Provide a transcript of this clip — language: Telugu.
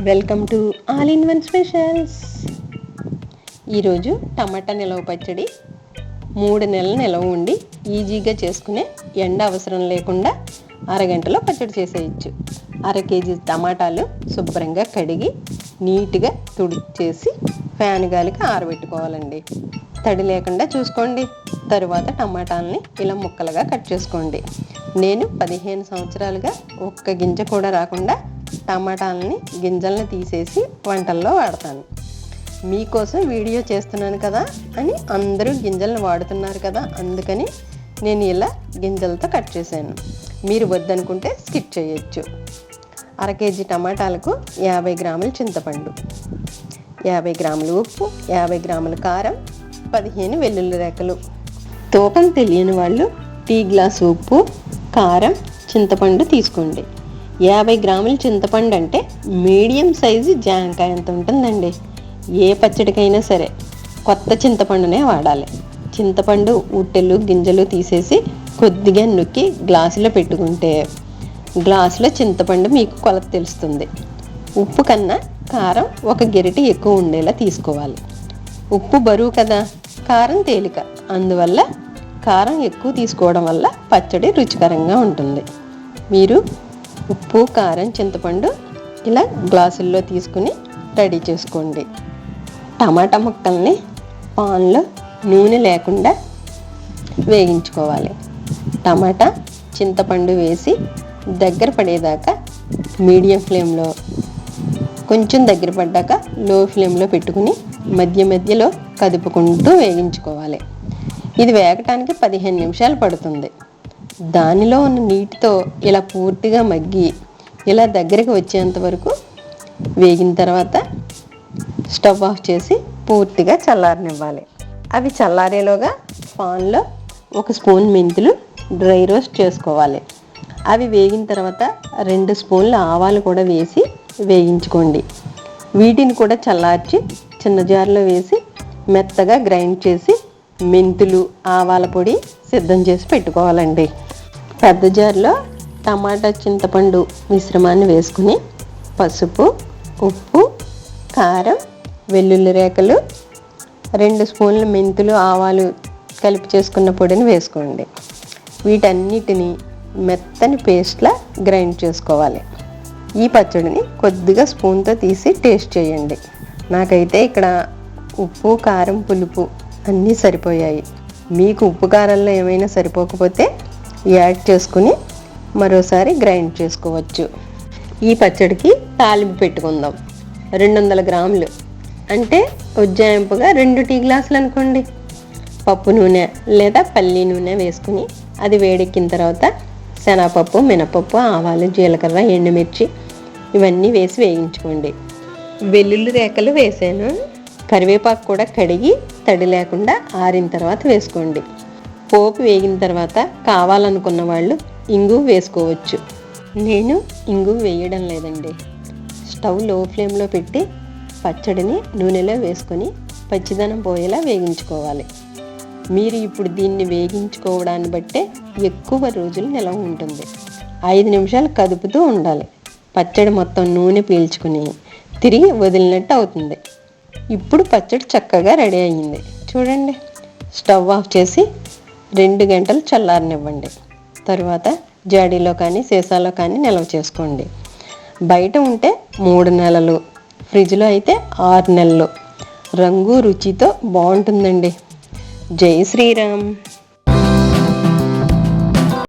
Welcome to all in one specials. ఈరోజు టమాటా నిలవ పచ్చడి మూడు నెలలు నిలవ ఉండి ఈజీగా చేసుకునే ఎండ అవసరం లేకుండా అరగంటలో పచ్చడి చేసేయచ్చు. అర కేజీ టమాటాలు శుభ్రంగా కడిగి నీట్గా తుడిచేసి ఫ్యాన్ గాలికి ఆరబెట్టుకోవాలండి. తడి లేకుండా చూసుకోండి. తరువాత టమాటాలని ఇలా ముక్కలుగా కట్ చేసుకోండి. నేను పదిహేను సంవత్సరాలుగా ఒక్క గింజ కూడా రాకుండా టమాటాలని గింజల్ని తీసేసి వంటల్లో వాడతాను. మీకోసం వీడియో చేస్తున్నాను కదా అని అందరూ గింజలను వాడుతున్నారు కదా అందుకని నేను ఇలా గింజలతో కట్ చేశాను. మీరు వద్దనుకుంటే స్కిప్ చేయొచ్చు. అర కేజీ టమాటాలకు యాభై గ్రాముల చింతపండు యాభై గ్రాములు ఉప్పు యాభై గ్రాముల కారం పదిహేను వెల్లుల్లి రేకలు తూకం తెలియని వాళ్ళు టీ గ్లాస్ ఉప్పు కారం చింతపండు తీసుకోండి. యాభై గ్రాముల చింతపండు అంటే మీడియం సైజు జాంకాయ అంత ఉంటుందండి. ఏ పచ్చడికైనా సరే కొత్త చింతపండునే వాడాలి. చింతపండు ఉట్టెలు గింజలు తీసేసి కొద్దిగా నొక్కి గ్లాసులో పెట్టుకుంటే గ్లాసులో చింతపండు మీకు కొలత తెలుస్తుంది. ఉప్పు కన్నా కారం ఒక గెరిటి ఎక్కువ ఉండేలా తీసుకోవాలి. ఉప్పు బరువు కదా కారం తేలిక. అందువల్ల కారం ఎక్కువ తీసుకోవడం వల్ల పచ్చడి రుచికరంగా ఉంటుంది. మీరు ఉప్పు కారం చింతపండు ఇలా గ్లాసుల్లో తీసుకుని రెడీ చేసుకోండి. టమాటా ముక్కల్ని పాన్లో నూనె లేకుండా వేగించుకోవాలి టమాటా చింతపండు వేసి దగ్గర పడేదాకా మీడియం ఫ్లేమ్లో కొంచెం దగ్గర పడ్డాక లో ఫ్లేమ్లో పెట్టుకుని మధ్య మధ్యలో కదుపుకుంటూ వేగించుకోవాలి ఇది వేగటానికి పదిహేను నిమిషాలు పడుతుంది. దానిలో ఉన్న నీటితో ఇలా పూర్తిగా మగ్గి ఇలా దగ్గరికి వచ్చేంత వరకు వేగిన తర్వాత స్టవ్ ఆఫ్ చేసి పూర్తిగా చల్లారనివ్వాలి. అవి చల్లారేలోగా పాన్లో ఒక స్పూన్ మెంతులు డ్రై రోస్ట్ చేసుకోవాలి. అవి వేగిన తర్వాత రెండు స్పూన్ల ఆవాలు కూడా వేసి వేయించుకోండి. వీటిని కూడా చల్లార్చి చిన్న జార్లో వేసి మెత్తగా గ్రైండ్ చేసి మెంతులు ఆవాల పొడి సిద్ధం చేసి పెట్టుకోవాలండి. పెద్ద జార్లో టమాటా చింతపండు మిశ్రమాన్ని వేసుకుని పసుపు ఉప్పు కారం వెల్లుల్లి రేకలు రెండు స్పూన్ల మెంతులు ఆవాలు కలిపి చేసుకున్న పొడిని వేసుకోండి. వీటన్నిటిని మెత్తని పేస్ట్లా గ్రైండ్ చేసుకోవాలి. ఈ పచ్చడిని కొద్దిగా స్పూన్తో తీసి టేస్ట్ చేయండి. నాకైతే ఇక్కడ ఉప్పు కారం పులుపు అన్నీ సరిపోయాయి. మీకు ఉప్పు కారంలో ఏమైనా సరిపోకపోతే యాడ్ చేసుకుని మరోసారి గ్రైండ్ చేసుకోవచ్చు. ఈ పచ్చడికి తాలింపు పెట్టుకుందాం. రెండు వందల గ్రాములు. అంటే ఉజ్జాయింపుగా రెండు టీ గ్లాసులు అనుకోండి. పప్పు నూనె లేదా పల్లి నూనె వేసుకుని అది వేడెక్కిన తర్వాత శనగపప్పు మినపప్పు ఆవాలు జీలకర్ర ఎండుమిర్చి ఇవన్నీ వేసి వేయించుకోండి. వెల్లుల్లి రేఖలు వేసాను. కరివేపాకు కూడా కడిగి తడి లేకుండా ఆరిన తర్వాత వేసుకోండి. పోపు వేగిన తర్వాత కావాలనుకున్న వాళ్ళు ఇంగు వేసుకోవచ్చు. నేను ఇంగు వేయడం లేదండి. స్టవ్లో ఫ్లేమ్లో పెట్టి పచ్చడిని నూనెలో వేసుకొని పచ్చిదనం పోయేలా వేగించుకోవాలి. మీరు ఇప్పుడు దీన్ని వేగించుకోవడాన్ని బట్టే ఎక్కువ రోజులు నిలవ ఉంటుంది. ఐదు నిమిషాలు కదుపుతూ ఉండాలి. పచ్చడి మొత్తం నూనె పీల్చుకుని తిరిగి వదిలినట్టు అవుతుంది. ఇప్పుడు పచ్చడి చక్కగా రెడీ అయ్యింది. చూడండి. స్టవ్ ఆఫ్ చేసి రెండు గంటలు చల్లారనివ్వండి. తరువాత జాడీలో కానీ సీసాలో కానీ నిల్వ చేసుకోండి. బయట ఉంటే మూడు నెలలు ఫ్రిడ్జ్లో అయితే ఆరు నెలలు. రంగు రుచితో బాగుంటుందండి. జై శ్రీరామ్.